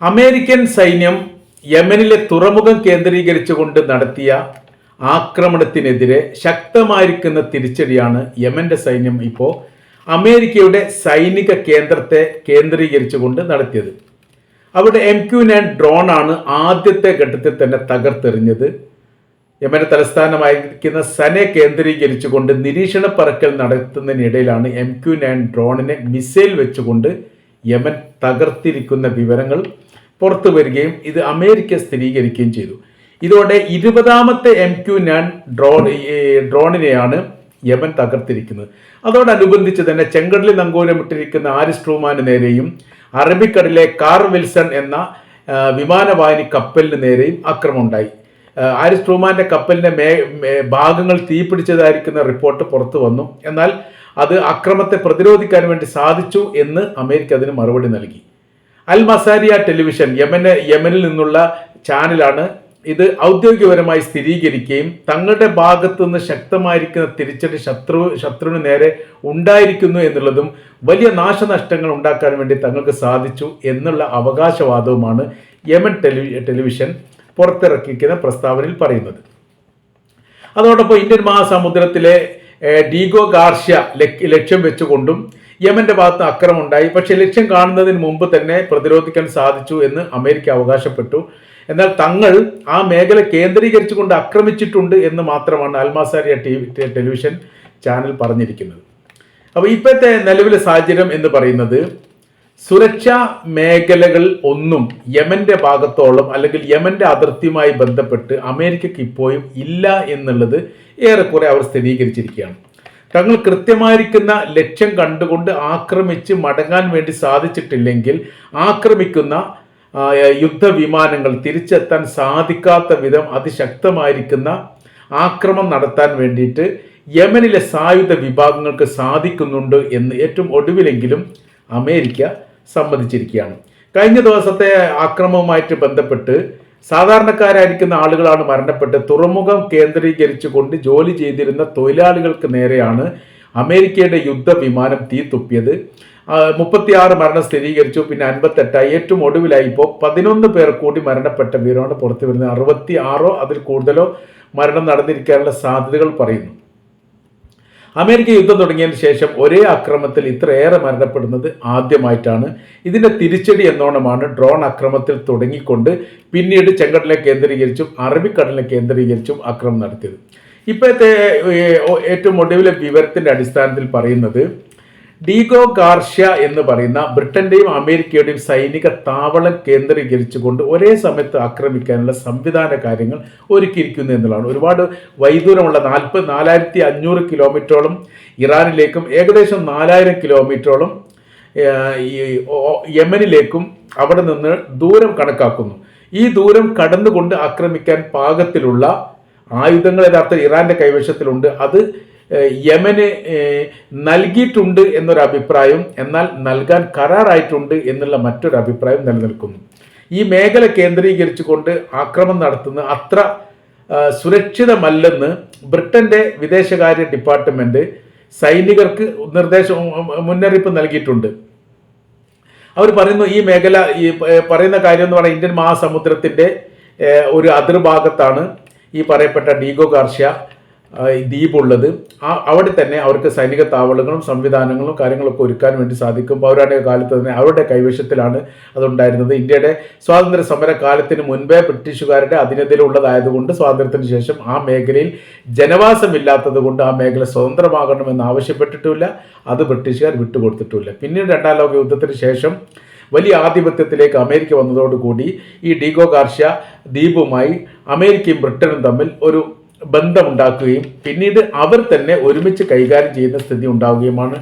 American സൈന്യം യമനിലെ തുറമുഖം കേന്ദ്രീകരിച്ചുകൊണ്ട് നടത്തിയ ആക്രമണത്തിനെതിരെ ശക്തമായിരിക്കുന്ന തിരിച്ചടിയാണ് യമന്റെ സൈന്യം ഇപ്പോൾ അമേരിക്കയുടെ സൈനിക കേന്ദ്രത്തെ കേന്ദ്രീകരിച്ചുകൊണ്ട് നടത്തിയത്. അവിടെ എം ക്യു നയൻ ഡ്രോൺ ആണ് ആദ്യത്തെ ഘട്ടത്തിൽ തന്നെ തകർത്തെറിഞ്ഞത്. യമന്റെ തലസ്ഥാനമായിരിക്കുന്ന സനെ കേന്ദ്രീകരിച്ചുകൊണ്ട് നിരീക്ഷണ പറക്കൽ നടത്തുന്നതിനിടയിലാണ് എം ക്യു നയൻ ഡ്രോണിനെ മിസൈൽ വെച്ചുകൊണ്ട് യമൻ തകർത്തിരിക്കുന്ന വിവരങ്ങൾ പുറത്തു വരികയും ഇത് അമേരിക്ക സ്ഥിരീകരിക്കുകയും ചെയ്തു. ഇതോടെ ഇരുപതാമത്തെ എം ക്യു നാൻ ഡ്രോൺ ഡ്രോണിനെയാണ് യമൻ തകർത്തിരിക്കുന്നത്. അതോടനുബന്ധിച്ച് തന്നെ ചെങ്കടലിൽ നങ്കൂരമിട്ടിരിക്കുന്ന ആരിസ് ട്രൂമാന് നേരെയും അറബിക്കടലിലെ കാർ വിൽസൺ എന്ന വിമാനവാഹിനി കപ്പലിന് നേരെയും അക്രമം ഉണ്ടായി ആ, ആരിസ് ട്രൂമാന്റെ കപ്പലിന്റെ മേ- ഭാഗങ്ങൾ തീപിടിച്ചതായിരിക്കുന്ന റിപ്പോർട്ട് പുറത്തു വന്നു. എന്നാൽ അത് അക്രമത്തെ പ്രതിരോധിക്കാൻ വേണ്ടി സാധിച്ചു എന്ന് അമേരിക്ക അതിന് മറുപടി നൽകി. അൽ മസാരിയ ടെലിവിഷൻ യമന് യമനിൽ നിന്നുള്ള ചാനലാണ് ഇത് ഔദ്യോഗികപരമായി സ്ഥിരീകരിക്കുകയും തങ്ങളുടെ ഭാഗത്തു നിന്ന് ശക്തമായിരിക്കുന്ന തിരിച്ചടി ശത്രു ശത്രുവിന് നേരെ ഉണ്ടായിരിക്കുന്നു എന്നുള്ളതും വലിയ നാശനഷ്ടങ്ങൾ ഉണ്ടാക്കാൻ വേണ്ടി തങ്ങൾക്ക് സാധിച്ചു എന്നുള്ള അവകാശവാദവുമാണ് യമൻ ടെലി ടെലിവിഷൻ പുറത്തിറക്കിക്കുന്ന പ്രസ്താവനയിൽ പറയുന്നത്. അതോടൊപ്പം ഇന്ത്യൻ മഹാസമുദ്രത്തിലെ ഡീഗോ ഗാർഷ്യ ലക്ഷ്യം വെച്ചുകൊണ്ടും യമന്റെ ഭാഗത്ത് അക്രമം ഉണ്ടായി പക്ഷെ ലക്ഷ്യം കാണുന്നതിന് മുമ്പ് തന്നെ പ്രതിരോധിക്കാൻ സാധിച്ചു എന്ന് അമേരിക്ക അവകാശപ്പെട്ടു. എന്നാൽ തങ്ങൾ ആ മേഖല കേന്ദ്രീകരിച്ചുകൊണ്ട് ആക്രമിച്ചിട്ടുണ്ട് എന്ന് മാത്രമാണ് അൽമാസാരിയ ടി ടെലിവിഷൻ ചാനൽ പറഞ്ഞിരിക്കുന്നത്. അപ്പോൾ ഇപ്പോഴത്തെ നിലവിലെ സാഹചര്യം എന്ന് പറയുന്നത് സുരക്ഷാ മേഖലകൾ ഒന്നും യമന്റെ ഭാഗത്തോളം അല്ലെങ്കിൽ യമന്റെ അതിർത്തിയുമായി ബന്ധപ്പെട്ട് അമേരിക്കയ്ക്ക് ഇപ്പോഴും ഇല്ല എന്നുള്ളത് ഏറെക്കുറെ അവർ സ്ഥിരീകരിച്ചിരിക്കുകയാണ്. തങ്ങൾ കൃത്യമായിരിക്കുന്ന ലക്ഷ്യം കണ്ടുകൊണ്ട് ആക്രമിച്ച് മടങ്ങാൻ വേണ്ടി സാധിച്ചിട്ടില്ലെങ്കിൽ ആക്രമിക്കുന്ന യുദ്ധവിമാനങ്ങൾ തിരിച്ചെത്താൻ സാധിക്കാത്ത വിധം അതിശക്തമായിരിക്കുന്ന ആക്രമണം നടത്താൻ വേണ്ടിയിട്ട് യമനിലെ സായുധ വിഭാഗങ്ങൾക്ക് സാധിക്കുന്നുണ്ട് എന്ന് ഏറ്റവും ഒടുവിലെങ്കിലും അമേരിക്ക സമ്മതിച്ചിരിക്കുകയാണ് കഴിഞ്ഞ ദിവസത്തെ അക്രമവുമായിട്ട് ബന്ധപ്പെട്ട് സാധാരണക്കാരായിരിക്കുന്ന ആളുകളാണ് മരണപ്പെട്ട് തുറമുഖം കേന്ദ്രീകരിച്ചുകൊണ്ട് ജോലി ചെയ്തിരുന്ന തൊഴിലാളികൾക്ക് നേരെയാണ് അമേരിക്കയുടെ യുദ്ധവിമാനം തീ തുപ്പിയത്. മുപ്പത്തിയാറ് മരണം സ്ഥിരീകരിച്ചു. പിന്നെ അൻപത്തെട്ടായി. ഏറ്റവും ഒടുവിലായി ഇപ്പോൾ പതിനൊന്ന് പേർ കൂടി മരണപ്പെട്ട വിവരമാണ് പുറത്തു വരുന്നത് അറുപത്തി ആറോ അതിൽ കൂടുതലോ മരണം നടന്നിരിക്കാനുള്ള സാധ്യതകൾ പറയുന്നു. അമേരിക്ക യുദ്ധം തുടങ്ങിയതിന് ശേഷം ഒരേ ആക്രമത്തിൽ ഇത്രയേറെ മരണപ്പെടുന്നത് ആദ്യമായിട്ടാണ്. ഇതിന്റെ തിരിച്ചടി എന്നോണമാണ് ഡ്രോൺ ആക്രമത്തിൽ തുടങ്ങിക്കൊണ്ട് പിന്നീട് ചെങ്കടലിനെ കേന്ദ്രീകരിച്ചും അറബിക്കടലിനെ കേന്ദ്രീകരിച്ചും ആക്രമണം നടത്തിയത്. ഇപ്പോഴത്തെ ഏറ്റവും ഒടുവിലെ വിവരത്തിന്റെ അടിസ്ഥാനത്തിൽ പറയുന്നത് ഡീഗോ ഗാർഷ്യ എന്ന് പറയുന്ന ബ്രിട്ടന്റെയും അമേരിക്കയുടെയും സൈനിക താവളം കേന്ദ്രീകരിച്ചുകൊണ്ട് ഒരേ സമയത്ത് ആക്രമിക്കാനുള്ള സംവിധാന കാര്യങ്ങൾ ഒരുക്കിയിരിക്കുന്നു എന്നുള്ളതാണ്. ഒരുപാട് വൈദൂരമുള്ള നാൽപ്പത് നാലായിരത്തി അഞ്ഞൂറ് കിലോമീറ്ററോളം ഇറാനിലേക്കും ഏകദേശം നാലായിരം കിലോമീറ്ററോളം ഈ യമനിലേക്കും അവിടെ നിന്ന് ദൂരം കണക്കാക്കുന്നു. ഈ ദൂരം കടന്നുകൊണ്ട് ആക്രമിക്കാൻ പാകത്തിലുള്ള ആയുധങ്ങൾ യഥാർത്ഥ ഇറാന്റെ കൈവശത്തിലുണ്ട്. അത് യമന് നൽകിയിട്ടുണ്ട് എന്നൊരു അഭിപ്രായം എന്നാൽ നൽകാൻ കരാറായിട്ടുണ്ട് എന്നുള്ള മറ്റൊരു അഭിപ്രായം നിലനിൽക്കുന്നു. ഈ മേഖല കേന്ദ്രീകരിച്ചുകൊണ്ട് ആക്രമണം നടത്തുന്ന അത്ര സുരക്ഷിതമല്ലെന്ന് ബ്രിട്ടന്റെ വിദേശകാര്യ ഡിപ്പാർട്ട്മെന്റ് സൈനികർക്ക് നിർദ്ദേശം മുന്നറിയിപ്പ് നൽകിയിട്ടുണ്ട്. അവർ പറയുന്നു ഈ മേഖല ഈ പറയുന്ന കാര്യം എന്ന് പറഞ്ഞാൽ ഇന്ത്യൻ മഹാസമുദ്രത്തിന്റെ ഒരു അതിർഭാഗത്താണ് ഈ പറയപ്പെട്ട ഡീഗോ ഈ ദ്വീപുള്ളത് ആ അവിടെ തന്നെ അവർക്ക് സൈനിക താവളങ്ങളും സംവിധാനങ്ങളും കാര്യങ്ങളൊക്കെ ഒരുക്കാൻ വേണ്ടി സാധിക്കും. പൗരാണിക കാലത്ത് തന്നെ അവരുടെ കൈവശത്തിലാണ് അതുണ്ടായിരുന്നത്. ഇന്ത്യയുടെ സ്വാതന്ത്ര്യ സമര കാലത്തിന് മുൻപേ ബ്രിട്ടീഷുകാരുടെ അധീനതയിലുള്ളതായതുകൊണ്ട് സ്വാതന്ത്ര്യത്തിന് ശേഷം ആ മേഖലയിൽ ജനവാസമില്ലാത്തത് കൊണ്ട് ആ മേഖല സ്വതന്ത്രമാകണമെന്ന് ആവശ്യപ്പെട്ടിട്ടുമില്ല അത് ബ്രിട്ടീഷുകാർ വിട്ടുകൊടുത്തിട്ടുമില്ല പിന്നീട് രണ്ടാം ലോക യുദ്ധത്തിന് ശേഷം വലിയ ആധിപത്യത്തിലേക്ക് അമേരിക്ക വന്നതോടുകൂടി ഈ ഡീഗോ ഗാർഷ്യ ദ്വീപുമായി അമേരിക്കയും ബ്രിട്ടനും തമ്മിൽ ഒരു ബന്ധമുണ്ടാക്കുകയും പിന്നീട് അവർ തന്നെ ഒരുമിച്ച് കൈകാര്യം ചെയ്യുന്ന സ്ഥിതി ഉണ്ടാവുകയുമാണ്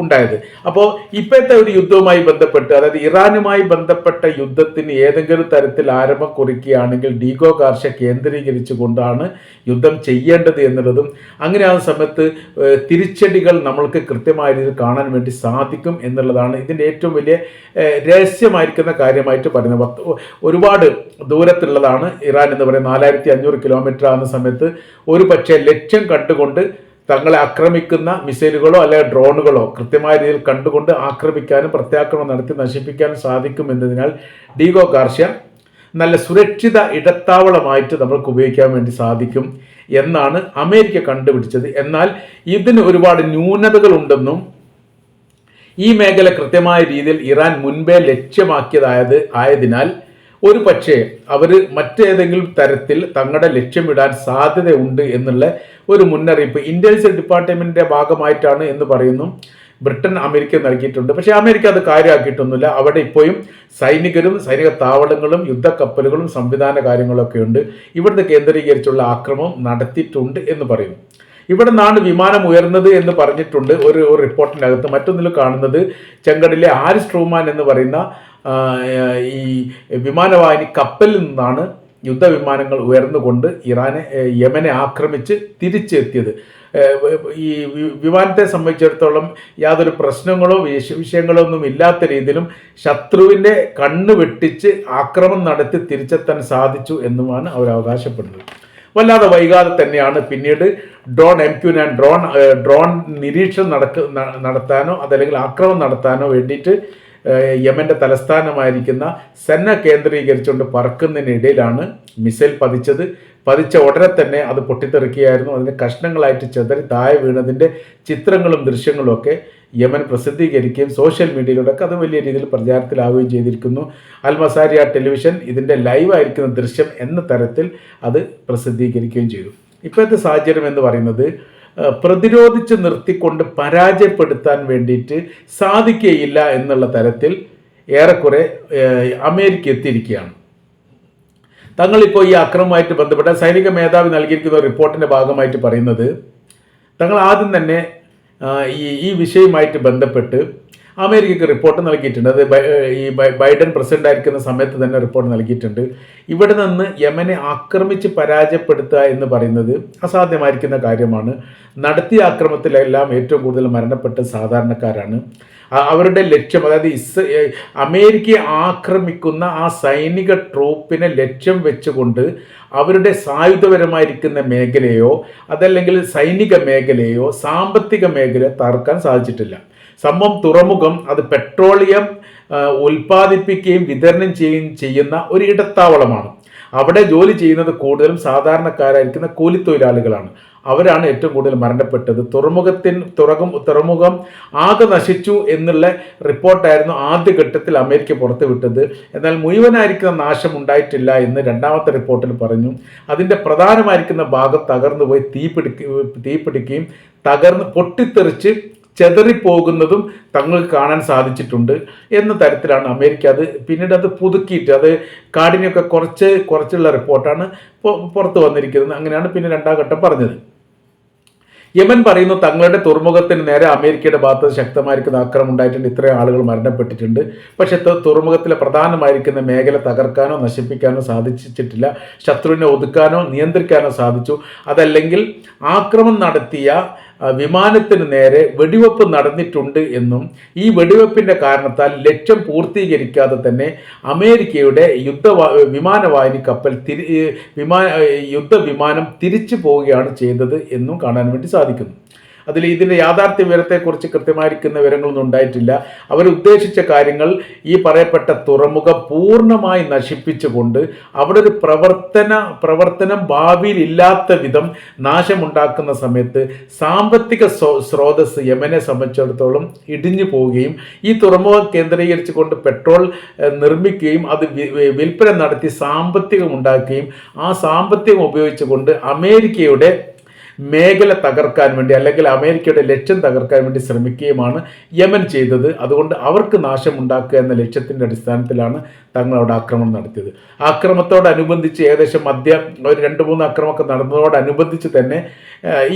ഉണ്ടായത്. അപ്പോൾ ഇപ്പോഴത്തെ ഒരു യുദ്ധവുമായി ബന്ധപ്പെട്ട് അതായത് ഇറാനുമായി ബന്ധപ്പെട്ട യുദ്ധത്തിന് ഏതെങ്കിലും തരത്തിൽ ആരംഭം കുറിക്കുകയാണെങ്കിൽ ഡീഗോ ഗാർഷ കേന്ദ്രീകരിച്ചുകൊണ്ടാണ് യുദ്ധം ചെയ്യേണ്ടത് എന്നുള്ളതും അങ്ങനെ ആ സമയത്ത് തിരിച്ചടികൾ നമ്മൾക്ക് കൃത്യമായ രീതിയിൽ കാണാൻ വേണ്ടി സാധിക്കും എന്നുള്ളതാണ് ഇതിന്റെ ഏറ്റവും വലിയ രഹസ്യമായിരിക്കുന്ന കാര്യമായിട്ട് പറയുന്നത്. ഒരുപാട് ദൂരത്തുള്ളതാണ് ഇറാൻ എന്ന് പറയുന്നത്. നാലായിരത്തി അഞ്ഞൂറ് കിലോമീറ്റർ ആകുന്ന സമയത്ത് ഒരു പക്ഷേ ലക്ഷ്യം കണ്ടുകൊണ്ട് തങ്ങളെ ആക്രമിക്കുന്ന മിസൈലുകളോ അല്ലെങ്കിൽ ഡ്രോണുകളോ കൃത്യമായ രീതിയിൽ കണ്ടുകൊണ്ട് ആക്രമിക്കാനും പ്രത്യാക്രമണം നടത്തി നശിപ്പിക്കാനും സാധിക്കും എന്നതിനാൽ ഡീഗോ ഗാർഷ്യ നല്ല സുരക്ഷിത ഇടത്താവളമായിട്ട് നമ്മൾക്ക് ഉപയോഗിക്കാൻ വേണ്ടി സാധിക്കും എന്നാണ് അമേരിക്ക കണ്ടുപിടിച്ചത്. എന്നാൽ ഇതിന് ഒരുപാട് ന്യൂനതകളുണ്ടെന്നും ഈ മേഖല കൃത്യമായ രീതിയിൽ ഇറാൻ മുൻപേ ലക്ഷ്യമാക്കിയതായത് ആയതിനാൽ ഒരു പക്ഷേ അവർ മറ്റേതെങ്കിലും തരത്തിൽ തങ്ങളുടെ ലക്ഷ്യമിടാൻ സാധ്യതയുണ്ട് എന്നുള്ള ഒരു മുന്നറിയിപ്പ് ഇന്റലിജൻസ് ഡിപ്പാർട്ട്മെന്റിന്റെ ഭാഗമായിട്ടാണ് എന്ന് പറയുന്നു. ബ്രിട്ടൻ അമേരിക്ക നൽകിയിട്ടുണ്ട്. പക്ഷേ അമേരിക്ക അത് കാര്യമാക്കിയിട്ടൊന്നുമില്ല. അവിടെ ഇപ്പോഴും സൈനികരും സൈനിക താവളങ്ങളും യുദ്ധക്കപ്പലുകളും സംവിധാന കാര്യങ്ങളൊക്കെ ഉണ്ട്. ഇവിടുന്ന് കേന്ദ്രീകരിച്ചുള്ള ആക്രമം നടത്തിയിട്ടുണ്ട് എന്ന് പറയുന്നു. ഇവിടെ നിന്നാണ് വിമാനം ഉയർന്നത് എന്ന് പറഞ്ഞിട്ടുണ്ട് ഒരു റിപ്പോർട്ടിനകത്ത്. മറ്റൊന്നിൽ കാണുന്നത് ചെങ്കടിലെ ആരിസ് ട്രൂമാൻ എന്ന് പറയുന്ന ഈ വിമാനവാഹിനി കപ്പലിൽ നിന്നാണ് യുദ്ധവിമാനങ്ങൾ ഉയർന്നുകൊണ്ട് ഇറാനെ യമനെ ആക്രമിച്ച് തിരിച്ചെത്തിയത്. ഈ വിമാനത്തെ സംബന്ധിച്ചിടത്തോളം യാതൊരു പ്രശ്നങ്ങളോ വിഷ- വിഷയങ്ങളോ ഒന്നും ഇല്ലാത്ത രീതിയിലും ശത്രുവിന്റെ കണ്ണ് വെട്ടിച്ച് ആക്രമണം നടത്തി തിരിച്ചെത്താൻ സാധിച്ചു എന്നുമാണ് അവർ അവകാശപ്പെടുന്നത്. വല്ലാതെ വൈകാതെ തന്നെയാണ് പിന്നീട് drone M Q nine drone drone നിരീക്ഷണം നടക്ക നടത്താനോ അതല്ലെങ്കിൽ ആക്രമണം നടത്താനോ വേണ്ടിയിട്ട് യമന്റെ തലസ്ഥാനമായിരിക്കുന്ന സെന്ന കേന്ദ്രീകരിച്ചുകൊണ്ട് പറക്കുന്നതിനിടയിലാണ് മിസൈൽ പതിച്ചത്. പതിച്ച ഉടനെ തന്നെ അത് പൊട്ടിത്തെറിക്കുകയായിരുന്നു. അതിന് കഷ്ണങ്ങളായിട്ട് ചെതറി താഴെ വീണതിന്റെ ചിത്രങ്ങളും ദൃശ്യങ്ങളും ഒക്കെ യമൻ പ്രസിദ്ധീകരിക്കുകയും സോഷ്യൽ മീഡിയയിലൂടെയൊക്കെ അത് വലിയ രീതിയിൽ പ്രചാരത്തിലാവുകയും ചെയ്തിരിക്കുന്നു. അൽമസാരിയ ടെലിവിഷൻ ഇതിന്റെ ലൈവായിരിക്കുന്ന ദൃശ്യം എന്ന തരത്തിൽ അത് പ്രസിദ്ധീകരിക്കുകയും ചെയ്തു. ഇപ്പോഴത്തെ സാഹചര്യം എന്ന് പറയുന്നത് പ്രതിരോധിച്ച് നിർത്തിക്കൊണ്ട് പരാജയപ്പെടുത്താൻ വേണ്ടിയിട്ട് സാധിക്കുകയില്ല എന്നുള്ള തരത്തിൽ ഏറെക്കുറെ അമേരിക്ക എത്തിയിരിക്കുകയാണ്. തങ്ങളിപ്പോൾ ഈ അക്രമവുമായിട്ട് ബന്ധപ്പെട്ട സൈനിക മേധാവി നൽകിയിരിക്കുന്ന റിപ്പോർട്ടിന്റെ ഭാഗമായിട്ട് പറയുന്നത് തങ്ങൾ ആദ്യം തന്നെ ഈ ഈ വിഷയവുമായിട്ട് ബന്ധപ്പെട്ട് അമേരിക്കക്ക് റിപ്പോർട്ട് നൽകിയിട്ടുണ്ട്. അത് ഈ ബൈഡൻ പ്രസിഡന്റ് ആയിരിക്കുന്ന സമയത്ത് തന്നെ റിപ്പോർട്ട് നൽകിയിട്ടുണ്ട്. ഇവിടെ നിന്ന് യമനെ ആക്രമിച്ച് പരാജയപ്പെടുത്തുക എന്ന് പറയുന്നത് അസാധ്യമായിരിക്കുന്ന കാര്യമാണ്. നടത്തിയ ആക്രമത്തിലെല്ലാം ഏറ്റവും കൂടുതൽ മരണപ്പെട്ട സാധാരണക്കാരാണ്. അവരുടെ ലക്ഷ്യം അതായത് ഇസ് അമേരിക്കയെ ആക്രമിക്കുന്ന ആ സൈനിക ട്രൂപ്പിനെ ലക്ഷ്യം വെച്ചുകൊണ്ട് അവരുടെ സായുധപരമായിരിക്കുന്ന മേഖലയോ അതല്ലെങ്കിൽ സൈനിക മേഖലയോ സാമ്പത്തിക മേഖലയോ തകർക്കാൻ സാധിച്ചിട്ടില്ല. സംഭവം തുറമുഖം അത് പെട്രോളിയം ഉൽപ്പാദിപ്പിക്കുകയും വിതരണം ചെയ്യുകയും ചെയ്യുന്ന ഒരു ഇടത്താവളമാണ്. അവിടെ ജോലി ചെയ്യുന്നത് കൂടുതലും സാധാരണക്കാരായിരിക്കുന്ന കൂലിത്തൊഴിലാളികളാണ്. അവരാണ് ഏറ്റവും കൂടുതൽ മരണപ്പെട്ടത്. തുറമുഖത്തിൻ തുറകും തുറമുഖം ആകെ നശിച്ചു എന്നുള്ള റിപ്പോർട്ടായിരുന്നു ആദ്യഘട്ടത്തിൽ അമേരിക്ക പുറത്തുവിട്ടത്. എന്നാൽ മുഴുവനായിരിക്കുന്ന നാശം ഉണ്ടായിട്ടില്ല എന്ന് രണ്ടാമത്തെ റിപ്പോർട്ടിൽ പറഞ്ഞു. അതിന്റെ പ്രധാനമായിരിക്കുന്ന ഭാഗം തകർന്നുപോയി പോയി തീപിടിക്കുകയും തകർന്ന് പൊട്ടിത്തെറിച്ച് ചെതറിപ്പോകുന്നതും തങ്ങൾക്ക് കാണാൻ സാധിച്ചിട്ടുണ്ട് എന്ന തരത്തിലാണ് അമേരിക്ക അത് പിന്നീട് അത് പുതുക്കിയിട്ട് അത് കാടിനെയൊക്കെ കുറച്ച് കുറച്ചുള്ള റിപ്പോർട്ടാണ് പുറത്തു വന്നിരിക്കുന്നത്. അങ്ങനെയാണ് പിന്നെ രണ്ടാം ഘട്ടം പറഞ്ഞത്. യമൻ പറയുന്നു തങ്ങളുടെ തുറമുഖത്തിന് നേരെ അമേരിക്കയുടെ ഭാഗത്ത് ശക്തമായിരിക്കുന്ന ആക്രമം ഉണ്ടായിട്ടുണ്ട്. ഇത്രയും ആളുകൾ മരണപ്പെട്ടിട്ടുണ്ട്. പക്ഷേ തുറമുഖത്തിലെ പ്രധാനമായിരിക്കുന്ന മേഖല തകർക്കാനോ നശിപ്പിക്കാനോ സാധിച്ചിട്ടില്ല. ശത്രുവിനെ ഒതുക്കാനോ നിയന്ത്രിക്കാനോ സാധിച്ചു. അതല്ലെങ്കിൽ ആക്രമം നടത്തിയ വിമാനത്തിന് നേരെ വെടിവെപ്പ് നടന്നിട്ടുണ്ട് എന്നും ഈ വെടിവെപ്പിന്റെ കാരണത്താൽ ലക്ഷ്യം പൂർത്തീകരിക്കാതെ തന്നെ അമേരിക്കയുടെ യുദ്ധ വിമാനവാഹിനി കപ്പൽ തിരി വിമാന യുദ്ധവിമാനം തിരിച്ചു പോവുകയാണ് ചെയ്തത് എന്നും കാണാൻ വേണ്ടി സാധിക്കുന്നു. അതിൽ ഇതിന്റെ യാഥാർത്ഥ്യ വിവരത്തെക്കുറിച്ച് കൃത്യമായിരിക്കുന്ന വിവരങ്ങളൊന്നും ഉണ്ടായിട്ടില്ല. അവരുദ്ദേശിച്ച കാര്യങ്ങൾ ഈ പറയപ്പെട്ട തുറമുഖം പൂർണമായി നശിപ്പിച്ചുകൊണ്ട് അവിടെ ഒരു പ്രവർത്തന പ്രവർത്തനം ഭാവിയിൽ ഇല്ലാത്ത വിധം നാശമുണ്ടാക്കുന്ന സമയത്ത് സാമ്പത്തിക സ്രോ- സ്രോതസ് യമനെ സംബന്ധിച്ചിടത്തോളം ഇടിഞ്ഞു പോവുകയും ഈ തുറമുഖം കേന്ദ്രീകരിച്ചുകൊണ്ട് പെട്രോൾ നിർമ്മിക്കുകയും അത് വിൽപ്പന നടത്തി സാമ്പത്തികം ഉണ്ടാക്കുകയും ആ സാമ്പത്തികം ഉപയോഗിച്ചുകൊണ്ട് അമേരിക്കയുടെ മേഖല തകർക്കാൻ വേണ്ടി അല്ലെങ്കിൽ അമേരിക്കയുടെ ലക്ഷ്യം തകർക്കാൻ വേണ്ടി ശ്രമിക്കുകയുമാണ് യമൻ ചെയ്തത്. അതുകൊണ്ട് അവർക്ക് നാശമുണ്ടാക്കുക എന്ന ലക്ഷ്യത്തിന്റെ അടിസ്ഥാനത്തിലാണ് തങ്ങൾ ആക്രമണം നടത്തിയത്. ആക്രമത്തോടനുബന്ധിച്ച് ഏകദേശം മധ്യ ഒരു രണ്ട് മൂന്ന് ആക്രമമൊക്കെ നടന്നതോടനുബന്ധിച്ച് തന്നെ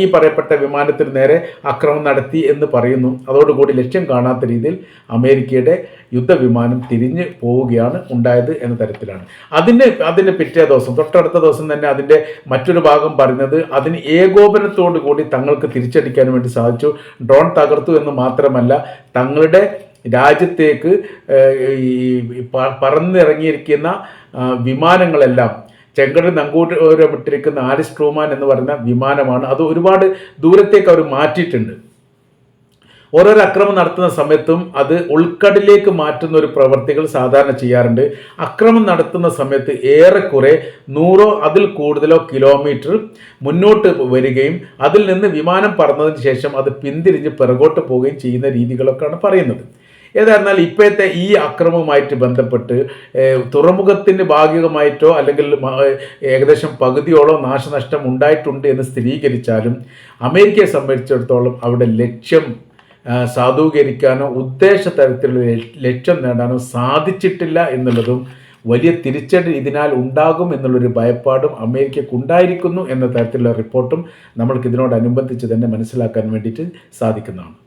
ഈ പറയപ്പെട്ട വിമാനത്തിന് നേരെ ആക്രമണം നടത്തി എന്ന് പറയുന്നു. അതോടുകൂടി ലക്ഷ്യം കാണാത്ത രീതിയിൽ അമേരിക്കയുടെ യുദ്ധവിമാനം തിരിഞ്ഞ് പോവുകയാണ് ഉണ്ടായത് എന്ന തരത്തിലാണ്. അതിന്റെ അതിന്റെ പിറ്റേ ദിവസം തൊട്ടടുത്ത ദിവസം തന്നെ അതിന്റെ മറ്റൊരു ഭാഗം പറയുന്നത് അതിന് ഏകോപനത്തോടു കൂടി തങ്ങൾക്ക് തിരിച്ചടിക്കാൻ വേണ്ടി സാധിച്ചു. ഡ്രോൺ തകർത്തു എന്ന് മാത്രമല്ല തങ്ങളുടെ രാജ്യത്തേക്ക് ഈ പറന്നിറങ്ങിയിരിക്കുന്ന വിമാനങ്ങളെല്ലാം ചെങ്കടൽ നങ്കൂരമിട്ടിരിക്കുന്ന ആരിസ് ട്രൂമാൻ എന്ന് പറയുന്ന വിമാനമാണ്. അത് ഒരുപാട് ദൂരത്തേക്ക് അവർ മാറ്റിയിട്ടുണ്ട്. ഓരോരോ അക്രമം നടത്തുന്ന സമയത്തും അത് ഉൾക്കടലിലേക്ക് മാറ്റുന്ന ഒരു പ്രവർത്തികൾ സാധാരണ ചെയ്യാറുണ്ട്. അക്രമം നടത്തുന്ന സമയത്ത് ഏറെക്കുറെ നൂറോ അതിൽ കൂടുതലോ കിലോമീറ്റർ മുന്നോട്ട് വരികയും അതിൽ നിന്ന് വിമാനം പറന്നതിന് ശേഷം അത് പിന്തിരിഞ്ഞ് പിറകോട്ട് പോവുകയും ചെയ്യുന്ന രീതികളൊക്കെയാണ് പറയുന്നത്. ഏതായിരുന്നാൽ ഇപ്പോഴത്തെ ഈ അക്രമവുമായിട്ട് ബന്ധപ്പെട്ട് തുറമുഖത്തിന് ഭാഗികമായിട്ടോ അല്ലെങ്കിൽ ഏകദേശം പകുതിയോളം നാശനഷ്ടം ഉണ്ടായിട്ടുണ്ട് എന്ന് സ്ഥിരീകരിച്ചാലും അമേരിക്കയെ സംബന്ധിച്ചിടത്തോളം അവിടെ ലക്ഷ്യം സാധൂകരിക്കാനോ ഉദ്ദേശ തരത്തിലുള്ള ലക്ഷ്യം നേടാനോ സാധിച്ചിട്ടില്ല എന്നുള്ളതും വലിയ തിരിച്ചടി ഇതിനാൽ ഉണ്ടാകും എന്നുള്ളൊരു ഭയപ്പാടും അമേരിക്കയ്ക്ക് ഉണ്ടായിരിക്കുന്നു എന്ന തരത്തിലുള്ള റിപ്പോർട്ടും നമ്മൾക്ക് ഇതിനോടനുബന്ധിച്ച് തന്നെ മനസ്സിലാക്കാൻ വേണ്ടിയിട്ട് സാധിക്കുന്നതാണ്.